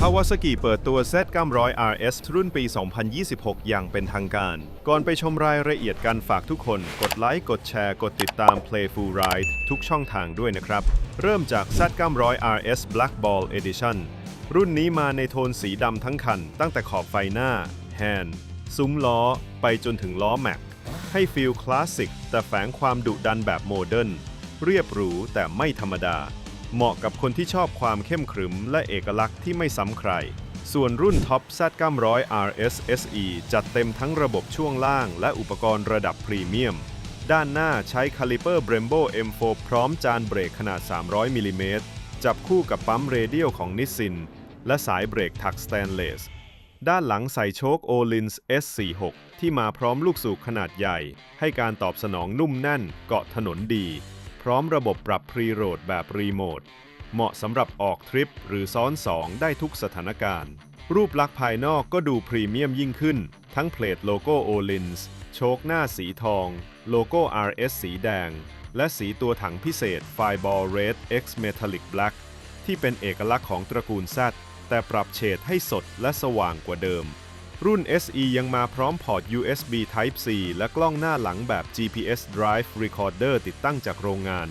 Kawasaki เปิดตัว Z900 RS รุ่นปี 2026 อย่างเป็นทางการ ก่อนไปชมรายละเอียดกันฝากทุกคน กดไลค์ กดแชร์ กดติดตาม Playful Ride ทุกช่องทางด้วยนะครับ เริ่มจาก Z900 RS Black Ball Edition รุ่นนี้มาในโทนสีดำทั้งคัน ตั้งแต่ขอบไฟหน้า แฮนด์ ซุ้มล้อ ไปจนถึงล้อแม็ก ให้ฟีลคลาสสิกแต่แฝงความดุดันแบบโมเดิร์น เรียบหรูแต่ไม่ธรรมดา เหมาะกับคนที่ชอบความเข้มขรึมและเอกลักษณ์ที่ไม่ซ้ำใคร ส่วนรุ่นท็อป Z900 RS SE จัดเต็มทั้งระบบช่วงล่างและอุปกรณ์ระดับพรีเมียม ด้านหน้าใช้คาลิเปอร์ Brembo M4 พร้อมจานเบรกขนาด 300มิลลิเมตรจับคู่กับปั๊มเรเดียลของนิสซินและสายเบรกถักสแตนเลส ด้านหลังใส่โชค Olins S46 ที่มาพร้อมลูกสูบขนาดใหญ่ ให้การตอบสนองนุ่มแน่นเกาะถนนดี ร้อมระบบปรับพรีโรดแบบรีโมท เหมาะสำหรับออกทริปหรือซ้อนสองได้ทุกสถานการณ์ รูปลักษณ์ภายนอกก็ดูพรีเมียมยิ่งขึ้น ทั้งเพลทโลโก้ Olins โชคหน้าสีทอง โลโก้ RS สีแดง และสีตัวถังพิเศษ Fireball Red X Metallic Black ที่เป็นเอกลักษณ์ของตระกูล Z แต่ปรับเฉดให้สดและสว่างกว่าเดิม รุ่น SE ยังมาพร้อมพอร์ต USB Type C และกล้องหน้าหลังแบบ GPS Drive Recorder ติดตั้งจากโรงงาน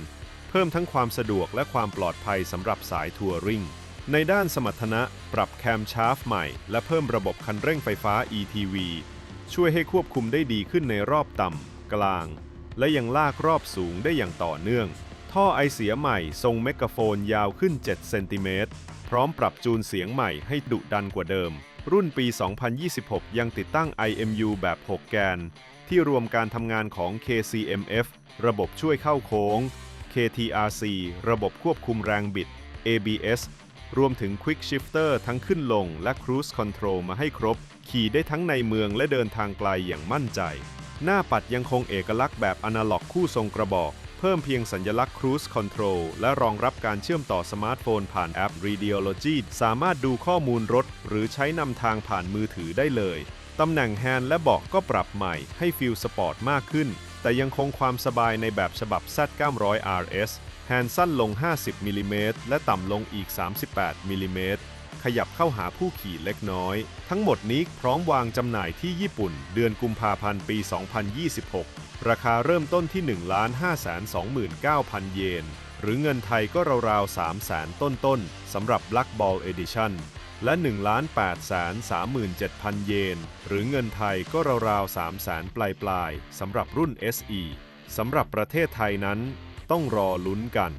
เพิ่มทั้งความสะดวกและความปลอดภัยสำหรับสายทัวริงในด้านสมรรถนะปรับแคมชาร์ฟใหม่ และเพิ่มระบบคันเร่งไฟฟ้า ETV ช่วยให้ควบคุมได้ดีขึ้นในรอบต่ำ กลาง และยังลากรอบสูงได้อย่างต่อเนื่อง ท่อไอเสียใหม่ทรงเมกะโฟนยาวขึ้น 7 เซนติเมตร พร้อมปรับจูนเสียงใหม่ให้ดุดันกว่าเดิม รุ่นปี 2026 ยังติดตั้ง IMU แบบ 6 แกน ที่รวมการทำงานของ KCMF ระบบช่วยเข้าโค้ง KTRC ระบบควบคุมแรงบิด ABS รวมถึง Quick Shifter ทั้งขึ้นลงและ Cruise Control มาให้ครบ ขี่ได้ทั้งในเมืองและเดินทางไกลอย่างมั่นใจ หน้าปัดยังคงเอกลักษณ์แบบอนาล็อกคู่ทรงกระบอก พิ่มเพียงสัญลักษณ์ Cruise Control และรองรับการเชื่อมต่อสมาร์ทโฟนผ่านแอป Radiology สามารถดูข้อมูลรถ หรือใช้นำทางผ่านมือถือได้เลย ตำแหน่งแฮนด์และเบาะก็ปรับใหม่ให้ฟีลสปอร์ตมากขึ้น แต่ยังคงความสบายในแบบฉบับ Z900 RS แฮนด์สั้นลง 50มิลลิเมตรและต่ำลงอีก 38มิลลิเมตร ขยับเข้าหาผู้ขี่เล็กน้อย ทั้งหมดนี้พร้อมวางจำหน่ายที่ญี่ปุ่น เดือนกุมภาพันธ์ปี 2026 ราคาเริ่มต้นที่ 1 5 2 9 0 0 0 เยน หรือเงินไทยก็ราวๆ 3 0 0 0 0 ต้นๆสำหรับ Black Ball Edition และ 1 8 3 7 0 0 0 เยน หรือเงินไทยก็ราวๆ 3 0 0 0 0 ปลายๆสำหรับรุ่น SE สำหรับประเทศไทยนั้น ต้องรอลุ้นกัน